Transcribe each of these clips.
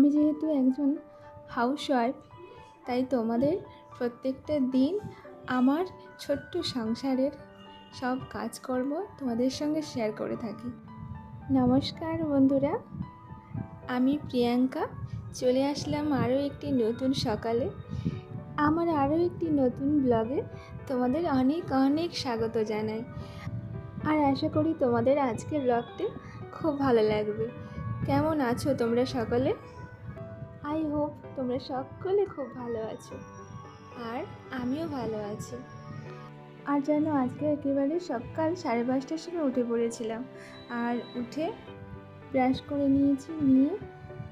আমি যেহেতু একজন হাউসওয়াইফ তাই তোমাদের প্রত্যেকটা দিন আমার ছোট্ট সংসারের সব কাজকর্ম তোমাদের সঙ্গে শেয়ার করে থাকি। নমস্কার বন্ধুরা, আমি প্রিয়াঙ্কা। চলে আসলাম আরও একটি নতুন সকালে। আমার আরও একটি নতুন ব্লগে তোমাদের অনেক অনেক স্বাগত জানাই। আর আশা করি তোমাদের আজকের ব্লগটি খুব ভালো লাগবে। কেমন আছো তোমরা সকলে? আই হোপ তোমরা সকলে খুব ভালো আছো। আর আমিও ভালো আছি। আর যেন আজকে একেবারে সকাল সাড়ে পাঁচটার সময় উঠে পড়েছিলাম। আর উঠে ব্রাশ করে নিয়েছি, নিয়ে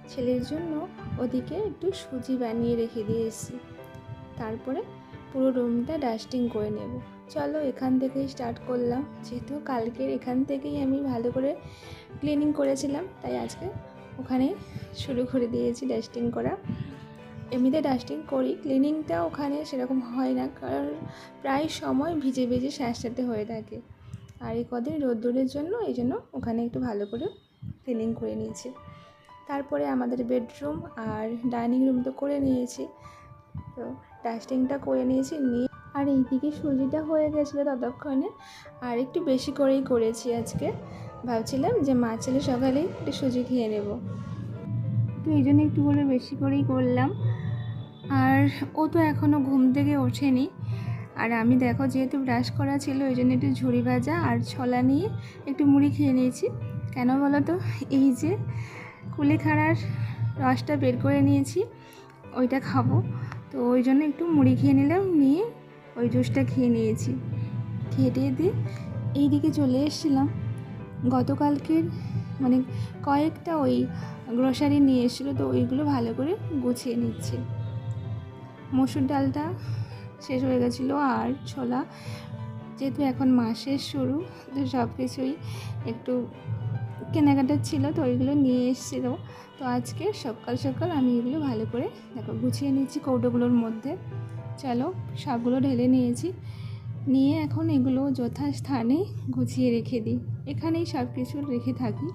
ছেলের জন্য ওদিকে একটু সুজি বানিয়ে রেখে দিয়ে এসেছি তারপরে পুরো রুমটা ডাস্টিং করে নেব। চলো এখান থেকেই স্টার্ট করলাম। যেহেতু কালকের এখান থেকেই আমি ভালো করে ক্লিনিং করেছিলাম, তাই আজকে ওখানে শুরু করে দিয়েছি ডাস্টিং করা। এমনিতে ডাস্টিং করি ক্লিনিংটা ওখানে সেরকম হয় না, কারণ প্রায় সময় ভিজে ভিজে স্যাঁতস্যাঁতে হয়ে থাকে। আর এই কদিন রোদ্দুরের জন্য এই জন্য ওখানে একটু ভালো করে ক্লিনিং করে নিয়েছি। তারপরে আমাদের বেডরুম আর ডাইনিং রুম তো করে নিয়েছি। তো ডাস্টিংটা করে নিয়েছি, নিয়ে আর এইদিকে সুজিটা হয়ে গেছিল ততক্ষণে। আর একটু বেশি করেই করেছি আজকে। ভাবছিলাম যে মা ছেলে সকালেই একটু সুজি খেয়ে নেব। তো এই জন্য একটু করে বেশি করেই করলাম। আর ও তো এখনও ঘুম থেকে ওঠেনি। আর আমি দেখো যেহেতু ব্রাশ করা ছিল ওই জন্য একটু ঝুড়ি ভাজা আর ছলা নিয়ে একটু মুড়ি খেয়ে নিয়েছি। কেন বলো তো? এই যে কুলেখাড়ার রসটা বের করে নিয়েছি, ওইটা খাব। তো ওই জন্য একটু মুড়ি খেয়ে নিলাম, নিয়ে ওই জুসটা খেয়ে নিয়েছি। খেয়ে টেয়ে দিয়ে এইদিকে চলে এসেছিলাম। গতকালকের মানে কয়েকটা ওই গ্রসারি নিয়ে এসেছিল, তো ওইগুলো ভালো করে গুছিয়ে নিচ্ছে। মসুর ডালটা শেষ হয়ে গেছিল আর ছোলা। যেহেতু এখন মাসের শুরু, তো সব কিছুই একটু কেনাকাটা ছিল, তো ওইগুলো নিয়ে এসেছিল। তো আজকে সকাল সকাল আমি এগুলো ভালো করে দেখো গুছিয়ে নিচ্ছি কৌটোগুলোর মধ্যে। চলো সবগুলো ঢেলে নিয়েছি। নিয়ে এখন এগুলো যথাস্থানে গুছিয়ে রেখে দিই। এখানেই সব কিছু রেখে থাকি।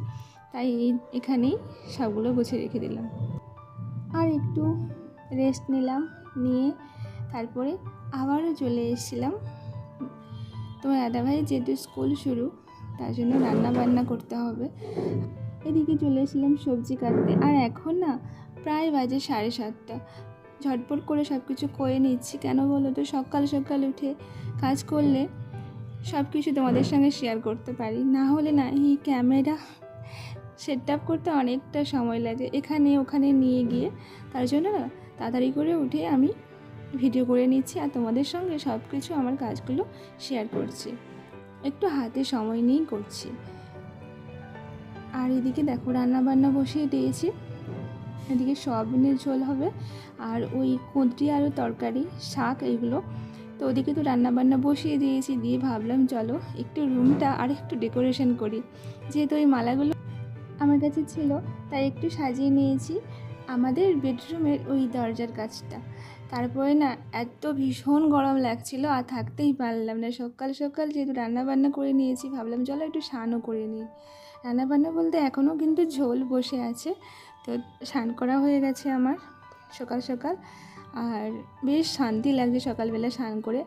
তাই এই এখানেই সবগুলো গুছিয়ে রেখে দিলাম। আর একটু রেস্ট নিলাম, নিয়ে তারপরে আবারও চলে এসেছিলাম। তোমার দাদাভাই যেহেতু স্কুল শুরু, তার জন্য রান্না বান্না করতে হবে। এদিকে চলে এসেছিলাম সবজি কাটতে। আর এখন না, প্রায় বাজে সাড়ে সাতটা। ঝটপট করে সব কিছু করে নিচ্ছি। কেন বলো তো? সকাল সকাল উঠে কাজ করলে সব কিছু তোমাদের সঙ্গে শেয়ার করতে পারি। না হলে না, এই ক্যামেরা সেট আপ করতে অনেকটা সময় লাগে। এখানে ওখানে নিয়ে গিয়ে তার জন্য তাড়াতাড়ি করে উঠে আমি ভিডিও করে নিচ্ছি আর তোমাদের সঙ্গে সব কিছু আমার কাজগুলো শেয়ার করছি। একটু হাতে সময় নিয়েই করছি। আর এদিকে দেখো রান্না বান্না বসিয়ে দিয়েছি। এদিকে সয়াবিনের ঝোল হবে আর ওই কুঁদরি আরও তরকারি, শাক এইগুলো তো ওদিকে তো রান্নাবান্না বসিয়ে দিয়েছি, দিয়ে ভাবলাম চলো একটু রুমটা আর একটু ডেকোরেশন করি। যেহেতু ওই মালাগুলো আমার কাছে ছিল, তাই একটু সাজিয়ে নিয়েছি আমাদের বেডরুমের ওই দরজার কাছটা। তারপরে না এত ভীষণ গরম লাগছিল আর থাকতেই পারলাম না। সকাল সকাল যেহেতু রান্নাবান্না করে নিয়েছি, ভাবলাম চলো একটু স্নানও করে নিই। রান্নাবান্না বলতে এখনও কিন্তু ঝোল বসে আছে তো স্নান করা হয়ে গেছে আমার সকাল সকাল। আর বেশ শান্তি লাগছে সকালবেলা স্নান করে।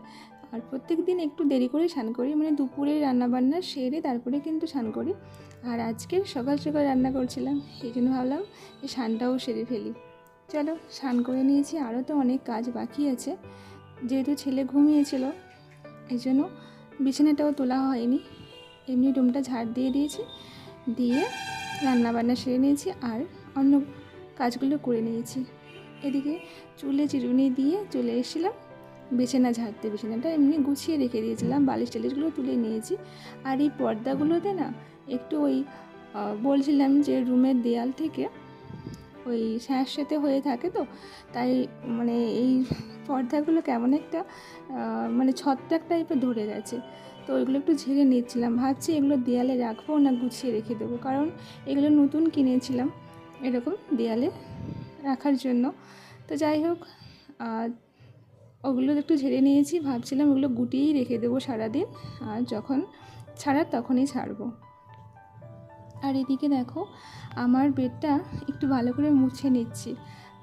আর প্রত্যেক দিন একটু দেরি করে স্নান করি মানে দুপুরে রান্নাবান্না সেরে তারপরে কিন্তু স্নান করি। আর আজকে সকাল সকাল রান্না করছিলাম এই জন্য ভাবলাম যে স্নানটাও সেরে ফেলি। চলো, স্নান করে নিয়েছি, আরও তো অনেক কাজ বাকি আছে। যেহেতু ছেলে ঘুমিয়েছিল, এই জন্য বিছানাটাও তোলা হয়নি। এমনি রুমটা ঝাড় দিয়ে দিয়েছি, দিয়ে রান্নাবান্না সেরে নিয়েছি। আর অন্য কাজগুলো করে নিয়েছি। এদিকে চুলে চিরুনি দিয়ে চলে এসেছিলাম। বিছানা ঝাড়তে, বিছানাটা এমনি গুছিয়ে রেখে দিয়েছিলাম। বালিশ টালিশগুলো তুলে নিয়েছি। আর এই পর্দাগুলোতে না একটু ওই বলছিলাম যে রুমের দেয়াল থেকে ওই স্যাঁতস্যাঁতে হয়ে থাকে তো, তাই মানে এই পর্দাগুলো কেমন একটা মানে ছত্রাক টাইপের ধরে গেছে। তো ওইগুলো একটু ঝেড়ে নিচ্ছিলাম। ভাবছি এগুলো দেয়ালে রাখব না গুছিয়ে রেখে দেবো। কারণ এগুলো নতুন কিনেছিলাম। এরকম দেয়ালে রাখার জন্য। তো যাই হোক ওগুলো একটু ঝেড়ে নিয়েছি। ভাবছিলাম ওগুলো গুটিয়েই রেখে দেবো সারাদিন। আর যখন ছাড়ার তখনই ছাড়বো। আর এদিকে দেখো, আমার বেডটা একটু ভালো করে মুছে নিচ্ছি।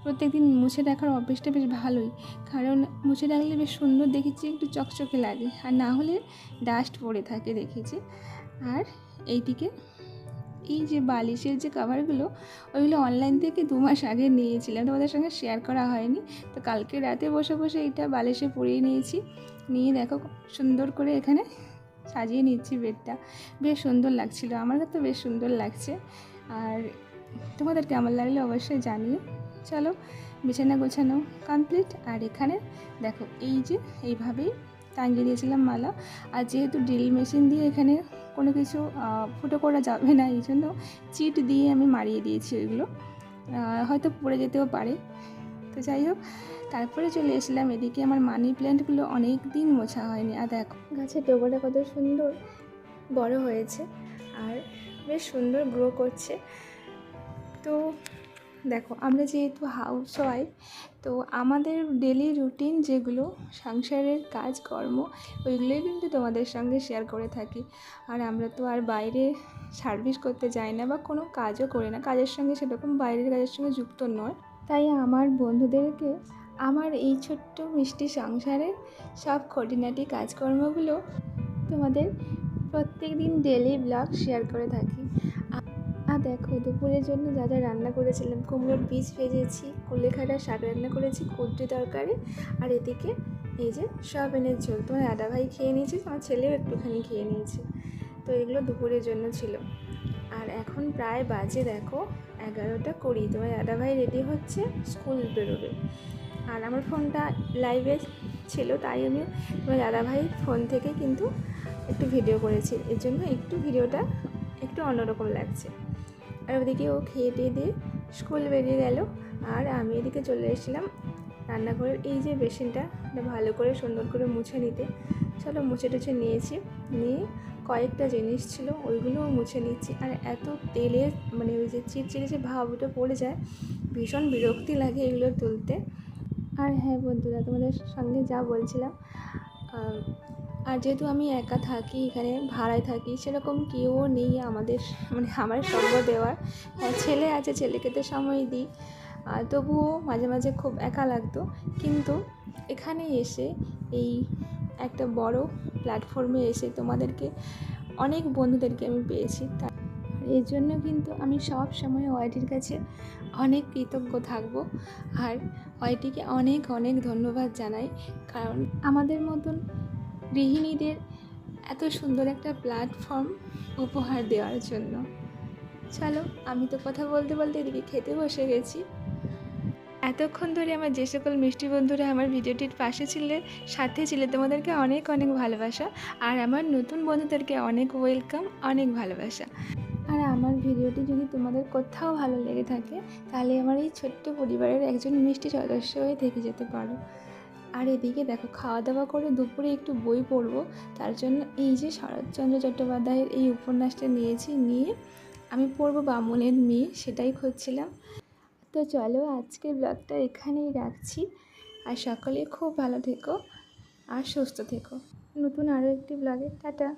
প্রত্যেকদিন মুছে রাখার অভ্যেসটা বেশ ভালোই। কারণ মুছে রাখলে বেশ সুন্দর দেখেছি, একটু চকচকে লাগে। আর না হলে ডাস্ট পড়ে থাকে দেখেছি। আর এইদিকে এই যে বালিশের যে কাভারগুলো ওইগুলো অনলাইন থেকে দু মাস আগে নিয়েছিলাম তোমাদের সঙ্গে শেয়ার করা হয়নি। তো কালকে রাতে বসে বসে এইটা বালিশে পরিয়ে নিয়েছি। নিয়ে দেখো সুন্দর করে এখানে সাজিয়ে নিচ্ছি বেডটা বেশ সুন্দর লাগছিল। আমার তো বেশ সুন্দর লাগছে। আর তোমাদের কেমন লাগলে অবশ্যই জানিও। চলো, বিছানা গোছানো কমপ্লিট আর এখানে দেখো, এই যে এইভাবেই টাঙিয়ে দিয়েছিলাম মালা। আর যেহেতু ড্রিল মেশিন দিয়ে এখানে কোনো কিছু ফুটো করা যাবে না, এই জন্য চিট দিয়ে আমি মারিয়ে দিয়েছি ওইগুলো। হয়তো পড়ে যেতেও পারে। তো যাই হোক, তারপরে চলে এসেছিলাম এদিকে। আমার মানি প্ল্যান্টগুলো অনেক দিন মোছা হয়নি। আর দেখো, গাছের ডোবাটা কত সুন্দর বড় হয়েছে। আর বেশ সুন্দর গ্রো করছে। তো দেখো, আমরা যেহেতু হাউস ওয়াইফ তো আমাদের ডেলি রুটিন যেগুলো, সংসারের কাজকর্ম ওইগুলোই কিন্তু তোমাদের সঙ্গে শেয়ার করে থাকি। আর আমরা তো আর বাইরে সার্ভিস করতে যাই না বা কোনো কাজও করি না। কাজের সঙ্গে সেরকম বাইরের কাজের সঙ্গে যুক্ত নয়। তাই আমার বন্ধুদেরকে আমার এই ছোট্ট মিষ্টি সংসারের সব খুঁটিনাটি কাজকর্মগুলো তোমাদের প্রত্যেক দিন ডেলি ব্লগ শেয়ার করে থাকি। আর দেখো, দুপুরের জন্য যা যা রান্না করেছিলাম, কুমড়োর বীজ ভেজেছি কুলেখাড়া শাক রান্না করেছি কুদ্রি তরকারি, আর এদিকে এই যে সয়াবিনের ঝোল। তোমার দাদা ভাই খেয়ে নিয়েছে, তোমার ছেলেও একটুখানি খেয়ে নিয়েছে। তো এগুলো দুপুরের জন্য ছিল। আর এখন প্রায় বাজে, দেখো, এগারোটা কুড়ি। তোমার দাদা ভাই রেডি হচ্ছে স্কুল বেরোবে। আর আমার ফোনটা লাইভে ছিল, তাই আমি তোমার দাদা ভাই ফোন থেকে কিন্তু একটু ভিডিও করেছি। এর জন্য একটু ভিডিওটা একটু অন্যরকম লাগছে। আর ওদিকে ও খেয়ে দিয়ে দিয়ে স্কুল বেরিয়ে গেল। আর আমি এদিকে চলে এসেছিলাম রান্নাঘরের। এই যে বেসিনটা ভালো করে সুন্দর করে মুছে নিতে। চলো মুছে টুছে নিয়েছি। নিয়ে কয়েকটা জিনিস ছিল, ওইগুলোও মুছে নিচ্ছি। আর এত তেলের মানে ওই যে চিটচিটে যে ভাব ওটা পড়ে যায়, ভীষণ বিরক্তি লাগে এগুলো তুলতে। আর হ্যাঁ বন্ধুরা, তোমাদের সঙ্গে যা বলছিলাম আর যেহেতু আমি একা থাকি, এখানে ভাড়ায় থাকি, সেরকম কেউ নেই আমাদের মানে আমার সঙ্গ দেওয়ার। হ্যাঁ ছেলে আছে, ছেলেকে তো সময় দিই। তবুও মাঝে মাঝে খুব একা লাগতো। কিন্তু এখানে এসে এই একটা বড় প্ল্যাটফর্মে এসে তোমাদেরকে, অনেক বন্ধুদেরকে আমি পেয়েছি। তা এর জন্য কিন্তু আমি সব সময় ওয়াইটির কাছে অনেক কৃতজ্ঞ থাকব। আর ওয়াইটিকে অনেক অনেক ধন্যবাদ জানাই। কারণ আমাদের মতন গৃহিণীদের এত সুন্দর একটা প্ল্যাটফর্ম উপহার দেওয়ার জন্য। চলো, আমি তো কথা বলতে বলতে এদিকে খেতে বসে গেছি। এতক্ষণ ধরে আমার যে সকল মিষ্টি বন্ধুরা আমার ভিডিওটির পাশে ছিলে, সাথে ছিলে তোমাদেরকে অনেক অনেক ভালোবাসা, আর আমার নতুন বন্ধুদেরকে অনেক ওয়েলকাম অনেক ভালোবাসা। আর আমার ভিডিওটি যদি তোমাদের কোথাও ভালো লেগে থাকে, তাহলে আমার এই ছোট্ট পরিবারের একজন মিষ্টি সদস্য হয়ে থেকে যেতে পারো। আর এদিকে দেখো খাওয়া দাওয়া করে দুপুরে একটু বই পড়ব। তার জন্য এই যে শরৎচন্দ্র চট্টোপাধ্যায়ের এই উপন্যাসটা নিয়েছি, নিয়ে আমি পড়ব বামুনের মেয়ে, সেটাই খুঁজছিলাম। তো চলো, আজকের ব্লগটা এখানেই রাখছি। আর সকলে খুব ভালো থেকো আর সুস্থ থেকো। নতুন আরও একটি ব্লগে, টাটা।